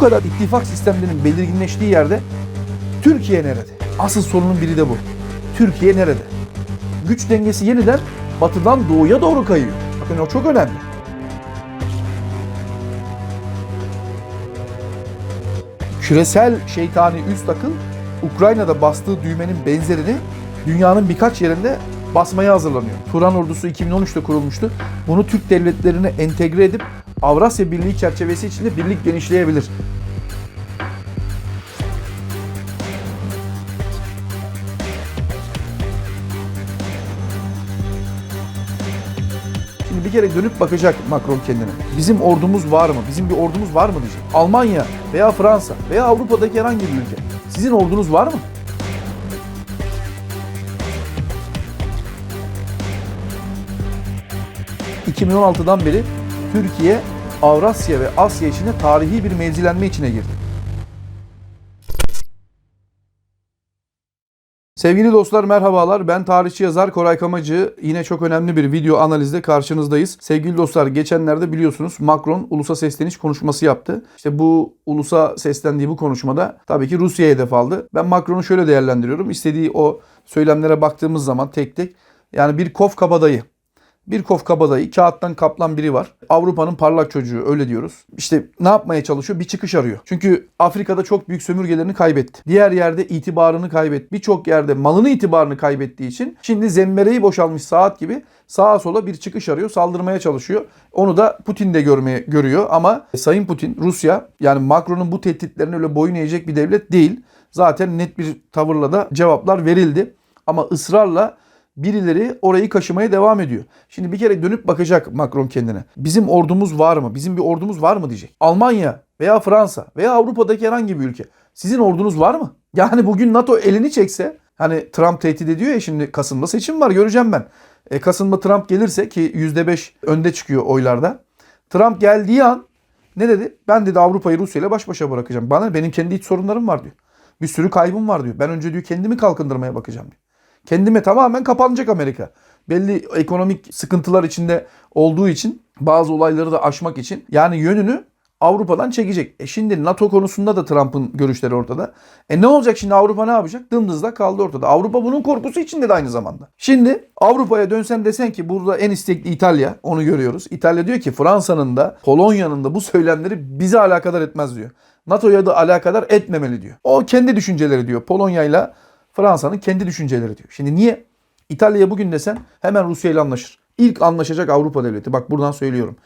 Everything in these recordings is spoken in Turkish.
kadar ittifak sistemlerinin belirginleştiği yerde Türkiye nerede? Asıl sorunun biri de bu. Türkiye nerede? Güç dengesi yeniden batıdan doğuya doğru kayıyor. Bakın o çok önemli. Küresel şeytani üst akıl Ukrayna'da bastığı düğmenin benzerini dünyanın birkaç yerinde basmaya hazırlanıyor. Turan ordusu 2013'te kurulmuştu. Bunu Türk devletlerine entegre edip Avrasya Birliği çerçevesi içinde birlik genişleyebilir. Şimdi bir kere dönüp bakacak Macron kendine. Bizim ordumuz var mı? Bizim bir ordumuz var mı diyecek. Almanya veya Fransa veya Avrupa'daki herhangi bir ülke. Sizin ordunuz var mı? ...2016'dan beri Türkiye, Avrasya ve Asya içinde tarihi bir mevzilenme içine girdi. Sevgili dostlar merhabalar. Ben tarihçi yazar Koray Kamacı. Yine çok önemli bir video analizde karşınızdayız. Sevgili dostlar geçenlerde biliyorsunuz Macron ulusa sesleniş konuşması yaptı. İşte bu ulusa seslendiği bu konuşmada tabii ki Rusya'ya hedef aldı. Ben Macron'u şöyle değerlendiriyorum. İstediği o söylemlere baktığımız zaman tek tek yani bir kof kabadayı. Bir kof kabadayı, kağıttan kaplan biri var. Avrupa'nın parlak çocuğu öyle diyoruz. İşte ne yapmaya çalışıyor? Bir çıkış arıyor. Çünkü Afrika'da çok büyük sömürgelerini kaybetti. Diğer yerde itibarını kaybetti. Birçok yerde malını itibarını kaybettiği için şimdi zembereği boşalmış saat gibi sağa sola bir çıkış arıyor. Saldırmaya çalışıyor. Onu da Putin de görmeye görüyor ama Sayın Putin Rusya yani Macron'un bu tehditlerine öyle boyun eğecek bir devlet değil. Zaten net bir tavırla da cevaplar verildi. Ama ısrarla birileri orayı kaşımaya devam ediyor. Şimdi bir kere dönüp bakacak Macron kendine. Bizim ordumuz var mı? Bizim bir ordumuz var mı diyecek. Almanya veya Fransa veya Avrupa'daki herhangi bir ülke. Sizin ordunuz var mı? Yani bugün NATO elini çekse hani Trump tehdit ediyor ya şimdi Kasım'da seçim var göreceğim ben. E, Kasım'da Trump gelirse ki %5 önde çıkıyor oylarda. Trump geldiği an ne dedi? Ben dedi Avrupa'yı Rusya ile baş başa bırakacağım. Bana benim kendi iç sorunlarım var diyor. Bir sürü kaybım var diyor. Ben önce diyor kendimi kalkındırmaya bakacağım diyor. Kendime tamamen kapanacak Amerika. Belli ekonomik sıkıntılar içinde olduğu için bazı olayları da aşmak için yani yönünü Avrupa'dan çekecek. E şimdi NATO konusunda da Trump'ın görüşleri ortada. E ne olacak şimdi Avrupa ne yapacak? Dımdızlak kaldı ortada. Avrupa bunun korkusu içinde de aynı zamanda. Şimdi Avrupa'ya dönsen desen ki burada en istekli İtalya onu görüyoruz. İtalya diyor ki Fransa'nın da Polonya'nın da bu söylemleri bizi alakadar etmez diyor. NATO'ya da alakadar etmemeli diyor. O kendi düşünceleri diyor. Polonya'yla Fransa'nın kendi düşünceleri diyor. Şimdi niye? İtalya'ya bugün desen hemen Rusya ile anlaşır. İlk anlaşacak Avrupa devleti. Bak buradan söylüyorum.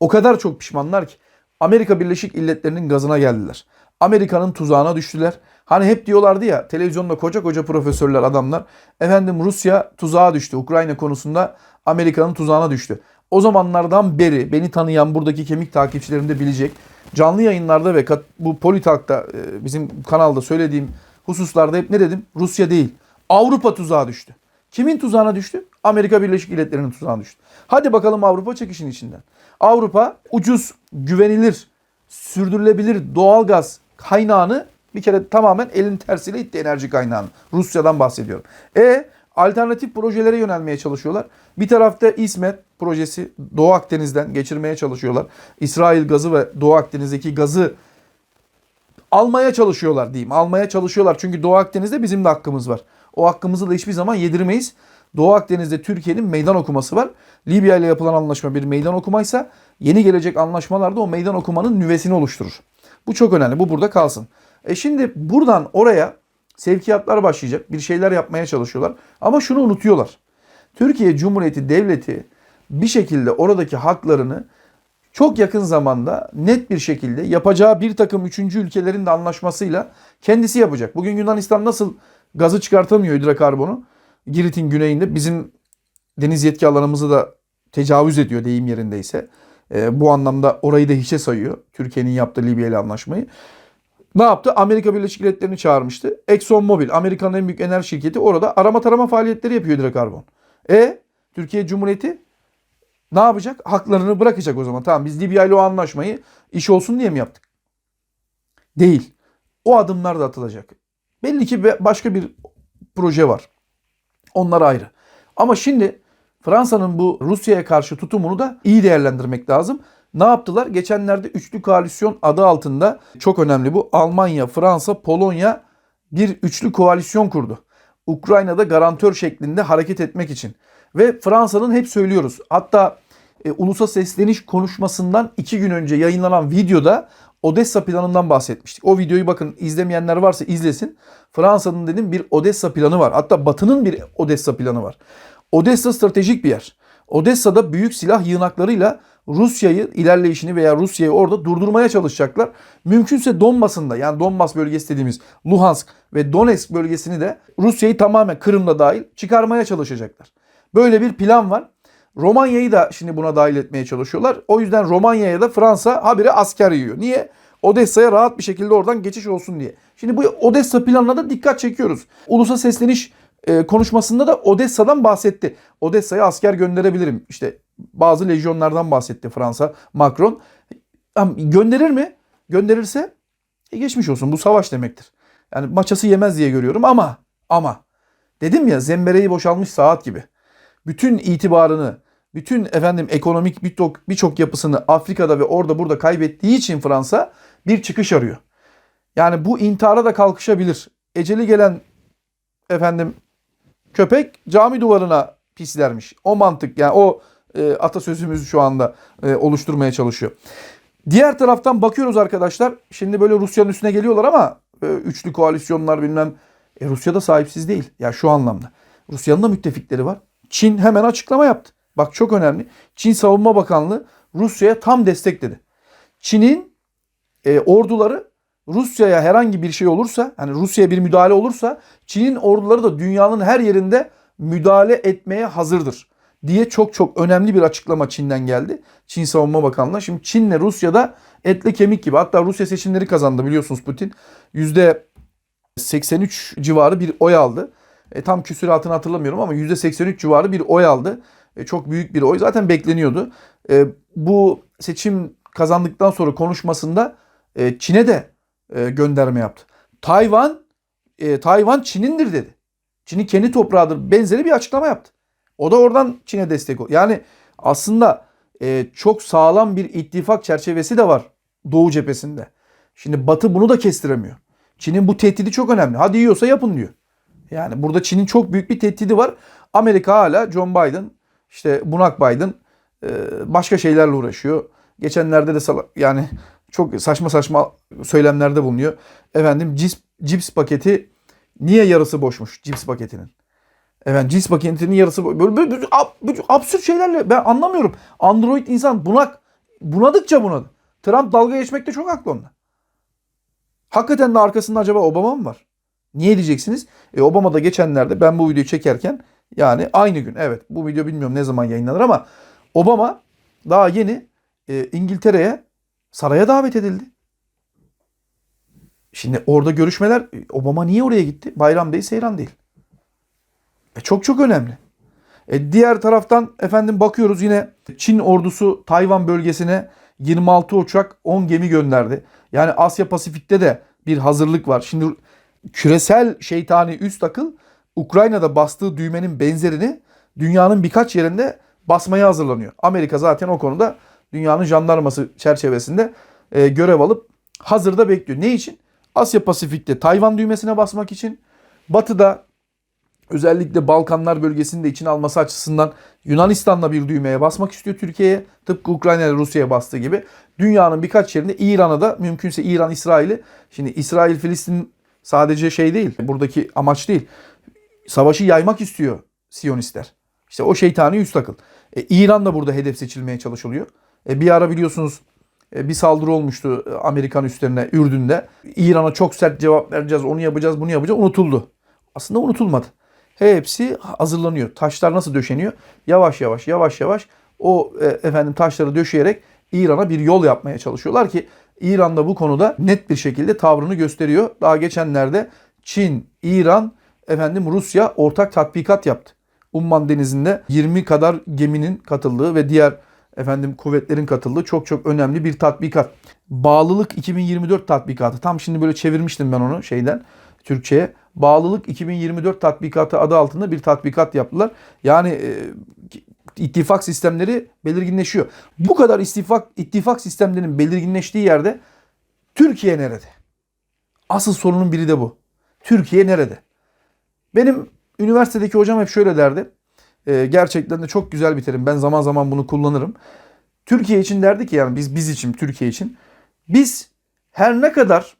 O kadar çok pişmanlar ki Amerika Birleşik Devletleri'nin gazına geldiler. Amerika'nın tuzağına düştüler. Hani hep diyorlardı ya televizyonda koca koca profesörler adamlar. Efendim Rusya tuzağa düştü. Ukrayna konusunda Amerika'nın tuzağına düştü. O zamanlardan beri beni tanıyan buradaki kemik takipçilerim de bilecek. Canlı yayınlarda ve bu Politak'ta e, bizim kanalda söylediğim hususlarda hep ne dedim? Rusya değil. Avrupa tuzağa düştü. Kimin tuzağına düştü? Amerika Birleşik Devletleri'nin tuzağına düştü. Hadi bakalım Avrupa çekişin içinden. Avrupa ucuz, güvenilir, sürdürülebilir doğalgaz kaynağını bir kere tamamen elin tersiyle itti enerji kaynağını. Rusya'dan bahsediyorum. E alternatif projelere yönelmeye çalışıyorlar. Bir tarafta İsmet projesi Doğu Akdeniz'den geçirmeye çalışıyorlar. İsrail gazı ve Doğu Akdeniz'deki gazı almaya çalışıyorlar diyeyim. Almaya çalışıyorlar. Çünkü Doğu Akdeniz'de bizim de hakkımız var. O hakkımızı da hiçbir zaman yedirmeyiz. Doğu Akdeniz'de Türkiye'nin meydan okuması var. Libya ile yapılan anlaşma bir meydan okumaysa yeni gelecek anlaşmalarda o meydan okumanın nüvesini oluşturur. Bu çok önemli. Bu burada kalsın. E şimdi buradan oraya sevkiyatlar başlayacak. Bir şeyler yapmaya çalışıyorlar. Ama şunu unutuyorlar. Türkiye Cumhuriyeti Devleti bir şekilde oradaki haklarını çok yakın zamanda net bir şekilde yapacağı bir takım üçüncü ülkelerin de anlaşmasıyla kendisi yapacak. Bugün Yunanistan nasıl gazı çıkartamıyor hidrokarbonu? Girit'in güneyinde bizim deniz yetki alanımızı da tecavüz ediyor deyim yerindeyse. E, bu anlamda orayı da hiçe sayıyor. Türkiye'nin yaptığı Libya ile anlaşmayı. Ne yaptı? Amerika Birleşik Devletleri'ni çağırmıştı. Exxon Mobil, Amerika'nın en büyük enerji şirketi orada arama tarama faaliyetleri yapıyor hidrokarbon. E Türkiye Cumhuriyeti ne yapacak? Haklarını bırakacak o zaman. Tamam biz Libya ile o anlaşmayı iş olsun diye mi yaptık? Değil. O adımlar da atılacak. Belli ki başka bir proje var. Onlar ayrı. Ama şimdi Fransa'nın bu Rusya'ya karşı tutumunu da iyi değerlendirmek lazım. Ne yaptılar? Geçenlerde üçlü koalisyon adı altında çok önemli bu. Almanya, Fransa, Polonya bir üçlü koalisyon kurdu. Ukrayna'da garantör şeklinde hareket etmek için. Ve Fransa'nın hep söylüyoruz. Hatta e, ulusa sesleniş konuşmasından iki gün önce yayınlanan videoda Odessa planından bahsetmiştik. O videoyu bakın izlemeyenler varsa izlesin. Fransa'nın dedim bir Odessa planı var. Hatta Batı'nın bir Odessa planı var. Odessa stratejik bir yer. Odessa'da büyük silah yığınaklarıyla Rusya'yı ilerleyişini veya Rusya'yı orada durdurmaya çalışacaklar. Mümkünse Donbas'ın da yani Donbas bölgesi dediğimiz Luhansk ve Donetsk bölgesini de Rusya'yı tamamen Kırım'da dahil çıkarmaya çalışacaklar. Böyle bir plan var. Romanya'yı da şimdi buna dahil etmeye çalışıyorlar. O yüzden Romanya'ya da Fransa habire asker yiyor. Niye? Odessa'ya rahat bir şekilde oradan geçiş olsun diye. Şimdi bu Odessa planına da dikkat çekiyoruz. Ulusa sesleniş e, konuşmasında da Odessa'dan bahsetti. Odessa'ya asker gönderebilirim. İşte bazı lejyonlardan bahsetti Fransa Macron. Gönderir mi? Gönderirse e, geçmiş olsun. Bu savaş demektir. Yani maçası yemez diye görüyorum ama ama dedim ya zembereyi boşalmış saat gibi. Bütün itibarını, bütün efendim ekonomik birçok birçok yapısını Afrika'da ve orada burada kaybettiği için Fransa bir çıkış arıyor. Yani bu intihara da kalkışabilir. Eceli gelen efendim köpek cami duvarına pislermiş. O mantık yani o e, atasözümüzü şu anda e, oluşturmaya çalışıyor. Diğer taraftan bakıyoruz arkadaşlar. Şimdi böyle Rusya'nın üstüne geliyorlar ama e, üçlü koalisyonlar bilmem. E, Rusya da sahipsiz değil. Ya şu anlamda. Rusya'nın da müttefikleri var. Çin hemen açıklama yaptı. Bak çok önemli. Çin Savunma Bakanlığı Rusya'ya tam destek dedi. Çin'in e, orduları Rusya'ya herhangi bir şey olursa, hani Rusya'ya bir müdahale olursa Çin'in orduları da dünyanın her yerinde müdahale etmeye hazırdır diye çok çok önemli bir açıklama Çin'den geldi. Çin Savunma Bakanlığı. Şimdi Çin'le Rusya'da etle kemik gibi. Hatta Rusya seçimleri kazandı biliyorsunuz Putin. %83 civarı bir oy aldı. E, tam küsuratını hatırlamıyorum ama %83 civarı bir oy aldı. E, çok büyük bir oy. Zaten bekleniyordu. E, bu seçim kazandıktan sonra konuşmasında e, Çin'e de e, gönderme yaptı. Tayvan e, Tayvan Çin'indir dedi. Çin'in kendi toprağıdır. Benzeri bir açıklama yaptı. O da oradan Çin'e destek oldu. Yani aslında e, çok sağlam bir ittifak çerçevesi de var Doğu cephesinde. Şimdi Batı bunu da kestiremiyor. Çin'in bu tehdidi çok önemli. Hadi yiyorsa yapın diyor. Yani burada Çin'in çok büyük bir tehdidi var. Amerika hala John Biden, işte Bunak Biden e, başka şeylerle uğraşıyor. Geçenlerde de yani çok saçma saçma söylemlerde bulunuyor. Efendim cips, cips paketi niye yarısı boşmuş cips paketinin? Efendim cips paketinin yarısı böyle, böyle, böyle, böyle absürt şeylerle ben anlamıyorum. Android insan bunak bunadıkça bunadı. Trump dalga geçmekte çok haklı onda. Hakikaten de arkasında acaba Obama mı var? Niye diyeceksiniz? E, Obama da geçenlerde ben bu videoyu çekerken yani aynı gün evet bu video bilmiyorum ne zaman yayınlanır ama Obama daha yeni e, İngiltere'ye saraya davet edildi. Şimdi orada görüşmeler Obama niye oraya gitti? Bayram değil, seyran değil. E çok çok önemli. E diğer taraftan efendim bakıyoruz yine Çin ordusu Tayvan bölgesine 26 uçak 10 gemi gönderdi. Yani Asya Pasifik'te de bir hazırlık var. Şimdi küresel şeytani üst akıl Ukrayna'da bastığı düğmenin benzerini dünyanın birkaç yerinde basmaya hazırlanıyor. Amerika zaten o konuda dünyanın jandarması çerçevesinde e, görev alıp hazırda bekliyor. Ne için? Asya Pasifik'te Tayvan düğmesine basmak için, Batı'da özellikle Balkanlar bölgesini de içine alması açısından Yunanistan'la bir düğmeye basmak istiyor Türkiye'ye. Tıpkı Ukrayna ile Rusya'ya bastığı gibi. Dünyanın birkaç yerinde İran'a da mümkünse İran, İsrail'i. Şimdi İsrail, Filistin sadece şey değil. Buradaki amaç değil. Savaşı yaymak istiyor Siyonistler. İşte o şeytani üst akıl. E, İran da burada hedef seçilmeye çalışılıyor. E, bir ara biliyorsunuz e, bir saldırı olmuştu Amerikan üstlerine Ürdün'de. İran'a çok sert cevap vereceğiz, onu yapacağız, bunu yapacağız. Unutuldu. Aslında unutulmadı. Hepsi hazırlanıyor. Taşlar nasıl döşeniyor? Yavaş yavaş, yavaş yavaş o e, efendim taşları döşeyerek İran'a bir yol yapmaya çalışıyorlar ki İran da bu konuda net bir şekilde tavrını gösteriyor. Daha geçenlerde Çin, İran, efendim Rusya ortak tatbikat yaptı. Umman Denizi'nde 20 kadar geminin katıldığı ve diğer efendim kuvvetlerin katıldığı çok çok önemli bir tatbikat. Bağlılık 2024 tatbikatı. Tam şimdi böyle çevirmiştim ben onu şeyden Türkçe'ye. Bağlılık 2024 tatbikatı adı altında bir tatbikat yaptılar. Yani e, ittifak sistemleri belirginleşiyor. Bu kadar istifak, ittifak sistemlerinin belirginleştiği yerde Türkiye nerede? Asıl sorunun biri de bu. Türkiye nerede? Benim üniversitedeki hocam hep şöyle derdi. Ee, gerçekten de çok güzel bir terim. Ben zaman zaman bunu kullanırım. Türkiye için derdi ki yani biz biz için Türkiye için biz her ne kadar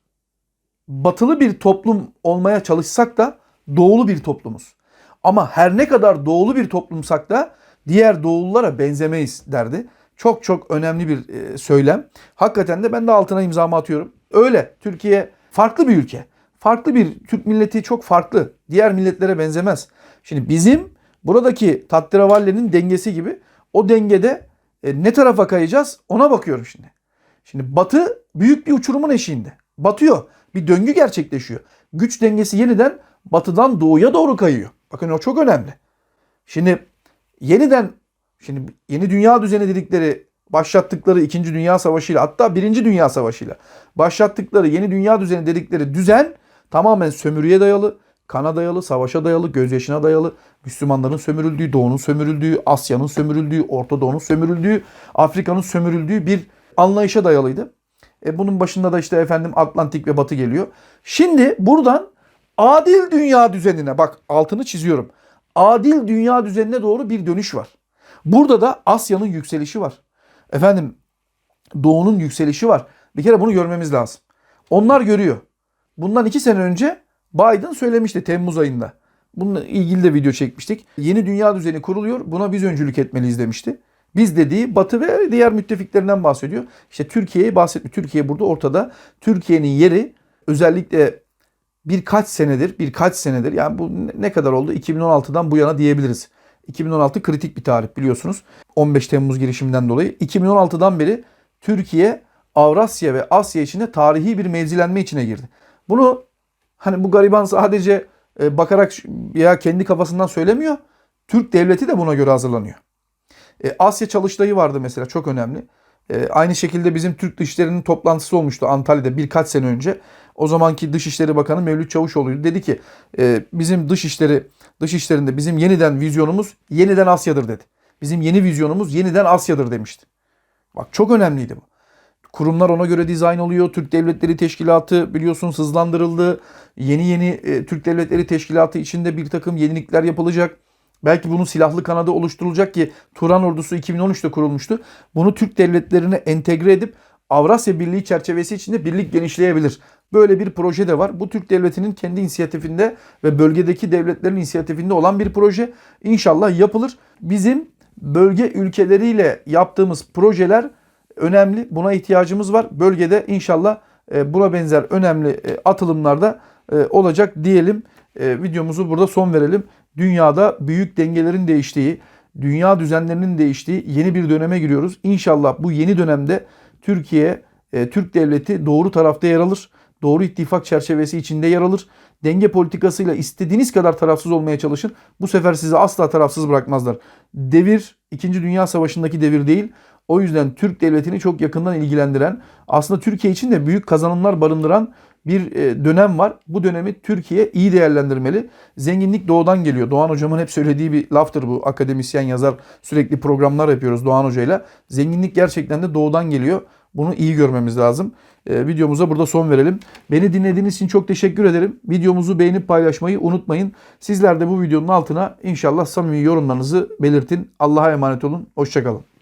batılı bir toplum olmaya çalışsak da doğulu bir toplumuz. Ama her ne kadar doğulu bir toplumsak da diğer doğululara benzemeyiz derdi. Çok çok önemli bir e, söylem. Hakikaten de ben de altına imzamı atıyorum. Öyle. Türkiye farklı bir ülke. Farklı bir Türk milleti çok farklı. Diğer milletlere benzemez. Şimdi bizim buradaki Tahterevalli'nin dengesi gibi o dengede e, ne tarafa kayacağız ona bakıyorum şimdi. Şimdi Batı büyük bir uçurumun eşiğinde. Batıyor. Bir döngü gerçekleşiyor. Güç dengesi yeniden batıdan doğuya doğru kayıyor. Bakın o çok önemli. Şimdi yeniden şimdi yeni dünya düzeni dedikleri başlattıkları 2. Dünya Savaşı ile hatta 1. Dünya Savaşı ile başlattıkları yeni dünya düzeni dedikleri düzen tamamen sömürüye dayalı, kana dayalı, savaşa dayalı, gözyaşına dayalı, Müslümanların sömürüldüğü, Doğu'nun sömürüldüğü, Asya'nın sömürüldüğü, Orta Doğu'nun sömürüldüğü, Afrika'nın sömürüldüğü bir anlayışa dayalıydı. E bunun başında da işte efendim Atlantik ve Batı geliyor. Şimdi buradan adil dünya düzenine bak altını çiziyorum. Adil dünya düzenine doğru bir dönüş var. Burada da Asya'nın yükselişi var. Efendim Doğu'nun yükselişi var. Bir kere bunu görmemiz lazım. Onlar görüyor. Bundan iki sene önce Biden söylemişti Temmuz ayında. Bununla ilgili de video çekmiştik. Yeni dünya düzeni kuruluyor. Buna biz öncülük etmeliyiz demişti. Biz dediği Batı ve diğer müttefiklerinden bahsediyor. İşte Türkiye'yi bahsetmiyor. Türkiye burada ortada. Türkiye'nin yeri özellikle birkaç senedir, birkaç senedir yani bu ne kadar oldu? 2016'dan bu yana diyebiliriz. 2016 kritik bir tarih biliyorsunuz. 15 Temmuz girişiminden dolayı. 2016'dan beri Türkiye Avrasya ve Asya içinde tarihi bir mevzilenme içine girdi. Bunu hani bu gariban sadece e, bakarak ya kendi kafasından söylemiyor. Türk devleti de buna göre hazırlanıyor. E, Asya Çalıştayı vardı mesela çok önemli. E, aynı şekilde bizim Türk Dışişleri'nin toplantısı olmuştu Antalya'da birkaç sene önce. O zamanki Dışişleri Bakanı Mevlüt Çavuşoğlu'ydu. Dedi ki e, bizim dışişleri dışişlerinde bizim yeniden vizyonumuz yeniden Asya'dır dedi. Bizim yeni vizyonumuz yeniden Asya'dır demişti. Bak çok önemliydi bu. Kurumlar ona göre dizayn oluyor. Türk Devletleri Teşkilatı biliyorsunuz hızlandırıldı. Yeni yeni e, Türk Devletleri Teşkilatı içinde bir takım yenilikler yapılacak. Belki bunun silahlı kanadı oluşturulacak ki Turan ordusu 2013'te kurulmuştu. Bunu Türk devletlerine entegre edip Avrasya Birliği çerçevesi içinde birlik genişleyebilir. Böyle bir proje de var. Bu Türk devletinin kendi inisiyatifinde ve bölgedeki devletlerin inisiyatifinde olan bir proje. İnşallah yapılır. Bizim bölge ülkeleriyle yaptığımız projeler önemli. Buna ihtiyacımız var. Bölgede inşallah e, buna benzer önemli e, atılımlarda e, olacak diyelim. Videomuzu burada son verelim. Dünyada büyük dengelerin değiştiği, dünya düzenlerinin değiştiği yeni bir döneme giriyoruz. İnşallah bu yeni dönemde Türkiye, e, Türk devleti doğru tarafta yer alır. Doğru ittifak çerçevesi içinde yer alır. Denge politikasıyla istediğiniz kadar tarafsız olmaya çalışın. Bu sefer sizi asla tarafsız bırakmazlar. Devir 2. Dünya Savaşı'ndaki devir değil. O yüzden Türk devletini çok yakından ilgilendiren, aslında Türkiye için de büyük kazanımlar barındıran bir e, dönem var. Bu dönemi Türkiye iyi değerlendirmeli. Zenginlik doğudan geliyor. Doğan hocamın hep söylediği bir laftır bu. Akademisyen yazar sürekli programlar yapıyoruz Doğan hocayla. Zenginlik gerçekten de doğudan geliyor. Bunu iyi görmemiz lazım. Ee, videomuza burada son verelim. Beni dinlediğiniz için çok teşekkür ederim. Videomuzu beğenip paylaşmayı unutmayın. Sizler de bu videonun altına inşallah samimi yorumlarınızı belirtin. Allah'a emanet olun. Hoşçakalın.